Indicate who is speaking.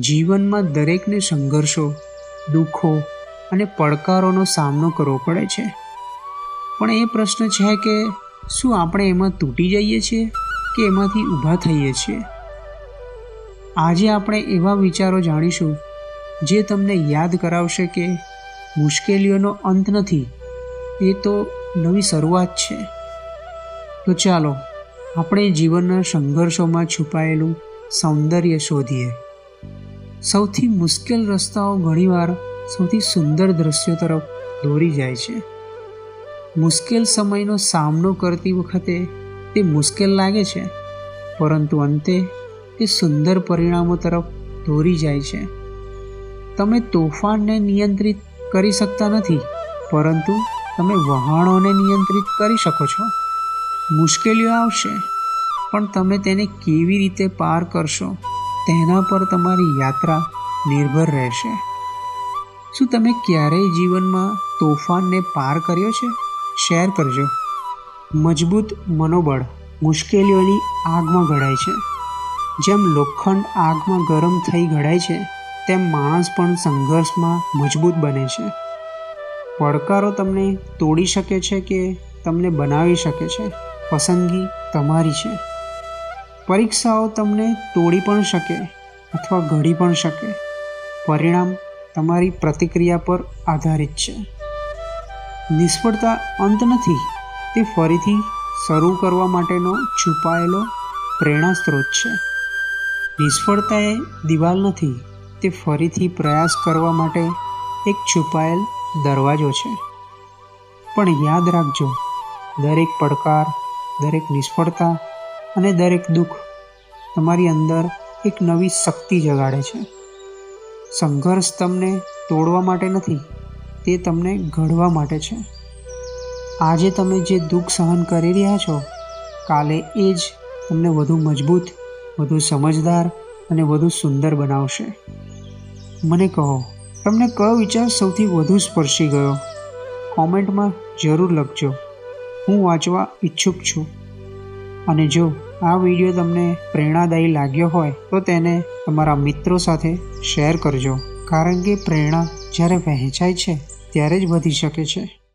Speaker 1: જીવનમાં દરેકને સંઘર્ષો, દુઃખો અને પડકારોનો સામનો કરવો પડે છે. પણ એ પ્રશ્ન છે કે શું આપણે એમાં તૂટી જઈએ છીએ કે એમાંથી ઊભા થઈએ છીએ? આજે આપણે એવા વિચારો જાણીશું જે તમને યાદ કરાવશે કે મુશ્કેલીઓનો અંત નથી, એ તો નવી શરૂઆત છે. તો ચાલો, આપણે જીવનના સંઘર્ષોમાં છુપાયેલું સૌંદર્ય શોધીએ. સૌથી મુશ્કેલ રસ્તાઓ ઘણીવાર સૌથી સુંદર દ્રશ્યો તરફ દોરી જાય છે. મુશ્કેલ સમયનો સામનો કરતી વખતે તે મુશ્કેલ લાગે છે, પરંતુ અંતે તે સુંદર પરિણામો તરફ દોરી જાય છે. તમે તોફાનને નિયંત્રિત કરી શકતા નથી, પરંતુ તમે વહાણોને નિયંત્રિત કરી શકો છો. મુશ્કેલીઓ આવશે, પણ તમે તેને કેવી રીતે પાર કરશો તેના પર તમારી યાત્રા નિર્ભર રહેશે. શું તમે ક્યારેય જીવનમાં તોફાનને પાર કર્યો છે? શેર કરજો. મજબૂત મનોબળ મુશ્કેલીઓની આગમાં ઘડાય છે. જેમ લોખંડ આગમાં ગરમ થઈ ઘડાય છે, તેમ માણસ પણ સંઘર્ષમાં મજબૂત બને છે. પડકારો તમને તોડી શકે છે કે તમને બનાવી શકે છે? પસંદગી તમારી છે. પરીક્ષાઓ તમને તોડી પણ શકે અથવા ઘડી પણ શકે. પરિણામ તમારી પ્રતિક્રિયા પર આધારિત છે. નિષ્ફળતા અંત નથી, તે ફરીથી શરૂ કરવા માટેનો છુપાયેલો પ્રેરણા સ્ત્રોત છે. નિષ્ફળતા એ દિવાલ નથી, તે ફરીથી પ્રયાસ કરવા માટે એક છુપાયેલ દરવાજો છે. પણ યાદ રાખજો, દરેક પડકાર, દરેક નિષ્ફળતા અને દરેક દુઃખ તમારી અંદર એક નવી શક્તિ જગાડે છે. સંઘર્ષ તમને તોડવા માટે નથી, તે તમને ઘડવા માટે છે. આજે તમે જે દુઃખ સહન કરી રહ્યા છો, કાલે એ જ તમને વધુ મજબૂત, વધુ સમજદાર અને વધુ સુંદર બનાવશે. મને કહો, તમને કયો વિચાર સૌથી વધુ સ્પર્શી ગયો? કોમેન્ટમાં જરૂર લખજો. હું વાંચવા ઈચ્છુક છું. અને જો આ વીડિયો તમને પ્રેરણાદાયી લાગ્યો હોય તો તેને તમારા મિત્રો સાથે શેર કરજો. કારણ કે પ્રેરણા જ્યારે વહેંચાય છે, ત્યારે જ વધી શકે છે.